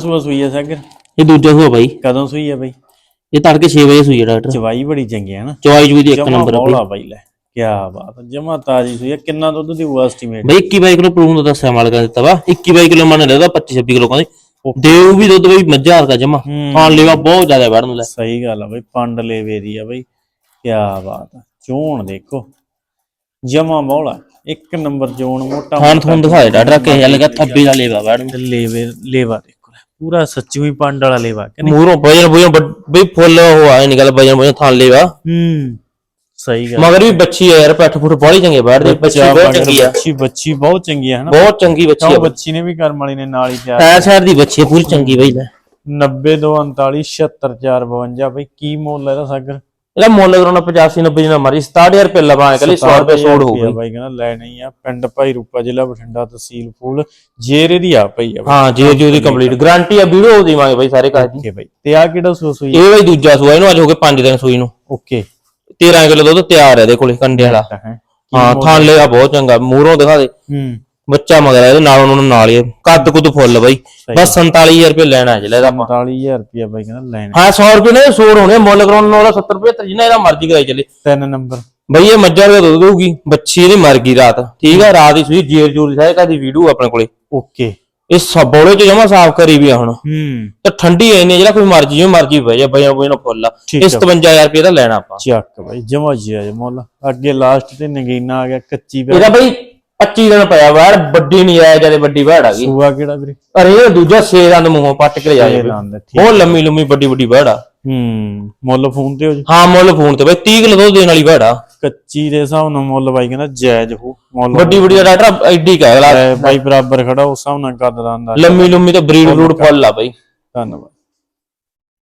ਸੂਆ ਸੂਈ ਹੈ ਸਾਗਰ? ਇਹ ਦੂਜਾ ਹੋਇਆ ਬਾਈ। ਕਦੋਂ ਸੂਈ ਹੈ ਬਈ? ਇਹ ਤੜਕੇ 6 ਵਜੇ ਸੂਈ ਡਾਕਟਰ। ਚਵਾਈ ਬੜੀ ਚੰਗੀ ਹੈ ਨਾ। ਚਵਾਈ ਜੂਈ ਦੀ ਇੱਕ ਨੰਬਰ ਆ ਬੋਲਾ ਬਾਈ। ਲੈ ਕੀ ਬਾਤ ਜਮਾ ਤਾਜੀ ਸੂਈ ਕਿੰਨਾ ਦੁੱਧ ਦੀ ਉਹ ਐਸਟੀਮੇਟ ਬਈ 21 ਬਾਈ ਕਿਲੋ ਪ੍ਰੂਨ ਦਾ ਦੱਸਿਆ ਮਾਲਕਾਂ ਨੇ ਦਿੱਤਾ ਵਾ। 21 ਬਾਈ ਕਿਲੋ ਮੰਨ ਲੈਦਾ 25 26 ਕਿਲੋ ਕਹਿੰਦੇ। ਦੇਉ ਵੀ ਦੁੱਧ ਬਈ ਮੱਝਾਂ ਦਾ ਜਮਾ। ਖਾਣ ਲੈਵਾ ਬਹੁਤ ਜ਼ਿਆਦਾ ਵੜਨ ਨੂੰ ਲੈ। ਸਹੀ ਗੱਲ ਆ ਬਈ ਪੰਡ ਲੇਵੇ ਦੀ ਆ ਬਈ। ਕੀ ਬਾਤ ਆ ਚੋਣ ਦੇਖੋ। ਜਮਾ ਬੋਲਾ ਇੱਕ ਨੰਬਰ ਜੋਨ ਮੋਟਾ ਖਾਣ ਥੋਂ ਦਿਖਾਏ ਡਾਕਟਰ ਕਿ ਲੱਗਾ ਥੱਬੀ ਦਾ ਲੈਵਾ ਵੜਨ ਲੇਵੇ ਲੇਵਾ ਦੇਖੋ ਪੂਰਾ ਸੱਚੀ ਹੀ ਪੰਡ ਵਾਲਾ ਲੇਵਾ ਕਿ ਨਹੀਂ? ਮੂਹਰੋਂ ਵਜਨ ਵਜਨ ਬਈ ਫੁੱਲ ਉਹ ਆਏ ਨਿਕਲ ਵਜਨ ਵਜਨ ਥਾਂ ਲੈਵਾ। ਹੂੰ ਸਹੀ ਗੱਲ। ਮਗਰ ਵੀ ਬੱਚੀ ਆ ਯਾਰ ਪੱਠ ਫੁੱਟ ਬਾਹਲੀ ਚੰਗੇ ਬੈਠਦੇ ਬੱਚੀ ਬੱਚਾ ਬਹੁਤ ਚੰਗੀ ਆ। ਬੱਚੀ ਬੱਚੀ ਬਹੁਤ ਚੰਗੀ ਹੈ ਹਨਾ? ਬਹੁਤ ਚੰਗੀ ਬੱਚੀ ਆ ਬੱਚੀ ਨੇ ਵੀ ਕਰਮ ਵਾਲੀ ਨੇ ਨਾਲ ਹੀ ਤਿਆਰ ਐ ਸਾਈਡ ਦੀ ਬੱਚੀ ਪੂਰੀ ਚੰਗੀ ਬਈ ਲੈ। 90 239 76 452 ਬਈ ਕੀ ਮੁੱਲ ਹੈ ਇਹਦਾ ਸਾਗਰ? ਇਹਦਾ ਮੁੱਲ ਕਰਾਉਣਾ 85 90 ਜਿੰਨਾ ਮਰਜ਼ੀ 67000 ਰੁਪਏ ਲਵਾਂਗੇ ਕੱਲੀ 100 ਰੁਪਏ ਛੋੜ ਹੋ ਗਈ ਬਾਈ ਕਹਿੰਦਾ ਲੈਣਾ ਹੀ ਆ ਪਿੰਡ ਭਾਈ ਰੂਪਾ ਜ਼ਿਲ੍ਹਾ ਬਠਿੰਡਾ ਤਹਿਸੀਲ ਫੂਲ ਜੇਰੇ ਦੀ ਆ ਪਈ ਆ ਹਾਂ ਜੀ ਜੀ ਉਹਦੀ ਕੰਪਲੀਟ ਗਾਰੰਟੀ ਆ। ਵੀਡੀਓ ਦੇਵਾਂਗੇ ਬਈ ਸਾਰੇ ਕਾਜ ਦੀ। ਬਾਈ ਤੇ ਆ ਕਿਹੜਾ ਸੂਸ ਹੋਈ ਇਹ ਬਈ ਦੂਜਾ ਸੂਆ ਇਹਨੂੰ ਅੱਜ ਹੋ ਗਏ 5 ਦਿਨ ਸੂਈ ਨੂੰ। ਓਕੇ 13 ਕਿਲੋ ਦੁੱਧ ਤਿਆਰ ਹੈ ਇਹਦੇ ਕੋਲੇ ਕੰਡੇ ਵਾਲਾ। ਹੈ। ਹਾਂ ਥਾਂ ਲਿਆ ਬਹੁਤ ਚੰਗਾ ਮੂਹਰੋਂ ਦਿਖਾ ਦੇ। ਹੂੰ। ਬੱਚਾ ਮਗਰ ਆ ਇਹਦੇ ਨਾਲ ਉਹਨਾਂ ਨੂੰ ਨਾਲ ਹੀ ਆ। ਕੱਦ ਕੁੱਦ ਫੁੱਲ ਬਈ। ਬਸ 47000 ਰੁਪਏ ਲੈਣਾ ਜਿਹੜਾ ਇਹਦਾ ਆਪਾਂ। 45000 ਰੁਪਇਆ ਬਾਈ ਕਹਿੰਦਾ ਲੈਣਾ ਹਾਂ। 100 ਰੁਪਏ ਨੇ ਸੋੜ ਹੋਣੇ ਮੁੱਲ ਕਰਾਉਣ ਨਾਲ 70 ਰੁਪਏ ਜਿੰਨਾ ਇਹਦਾ ਮਰਜ਼ੀ ਕਰਾਈ ਚੱਲੇ। ਤਿੰਨ ਨੰਬਰ। ਬਈ ਇਹ ਮੱਝਾਂ ਦਾ ਦੁੱਧ ਦਊਗੀ ਬੱਚੀ ਇਹਦੀ ਮਰ ਗਈ ਰਾਤ। ਠੀਕ ਆ ਰਾਤ ਦੀ ਸੂਈ ਜੇਰ ਜੂਰ ਸਾਰੇ ਕਾਦੀ ਵੀਡੀਓ ਆਪਣੇ ਕੋਲੇ। ਓਕੇ। ਇਹ ਸਬੋਲੇ ਚ ਜਮਾ ਸਾਫ਼ ਕਰੀ ਵੀ ਆ ਹੁਣ। ਹੂੰ। ਤੇ ਠੰਡੀ ਐਨੀ ਜਿਹੜਾ ਕੋਈ ਮਰਜ਼ੀ ਜਿਵੇਂ ਮਰਜ਼ੀ ਬਹਿ ਜਾ ਬਈ ਬਈ ਨਾ ਫੁੱਲ ਆ। ਠੀਕ ਇਹ ਆ। 57000 ਰੁਪਏ ਦਾ ਲੈਣਾ ਆਪਾਂ। ਚੱਕ ਬਾਈ ਜਮਾ ਜੀ ਆ ਮੁੱਲ। ਅੱਗੇ ਲਾਸਟ ਤੇ ਨਗੀਨਾ ਆ ਗਿਆ ਕੱਚੀ ਬੈ ਇਹਦਾ ਬਈ 25 ਦਿਨ ਪਿਆ ਵਾਰ ਵੱਡੀ ਨਹੀਂ ਆਇਆ ਜਦੇ ਵੱਡੀ ਵਾੜ ਆ ਗਈ। ਸੂਆ ਕਿਹੜਾ ਵੀਰੇ? ਅਰੇ ਇਹ ਦੂਜਾ ਛੇ ਦੰਦ ਮੂੰਹੋਂ ਪੱਟ ਕੇ ਲਿਆ ਦੰਦ ਠੀਕ ਬਹੁਤ ਲੰਮੀ ਲੰਮੀ ਵੱਡੀ ਵੱਡੀ ਵਾੜ ਆ। ਹੂੰ ਮੁੱਲ ਫੋਨ ਤੇ ਹੋ ਜੀ। ਹਾਂ ਮੁੱਲ ਫੋਨ ਤੇ ਬਈ 30 ਕਿਲੋ ਦੁੱਧ ਦੇਣ ਵਾਲੀ ਵਾੜ ਆ। ਕੱਚੀ ਦੇ ਹਿਸਾਬ ਨਾਲ ਮੁੱਲ ਬਾਈ ਕਹਿੰਦਾ ਜਾਇਜ਼ ਹੋ ਮੁੱਲ ਵੱਡੀ ਵੱਡੀ ਦਾ ਡਾਕਟਰ ਐਡੀ ਕਾ ਅਗਲਾ। ਬਾਈ ਬਰਾਬਰ ਖੜਾ ਉਸ ਹਿਸਾਬ ਨਾਲ ਕੱਦ ਦਾ ਅੰਦਾਜ਼ ਲੰਮੀ ਲੰਮੀ ਤੇ ਬਰੀਡ ਬਰੂਡ ਫੁੱਲ ਆ ਬਈ। ਧੰਨਵਾਦ।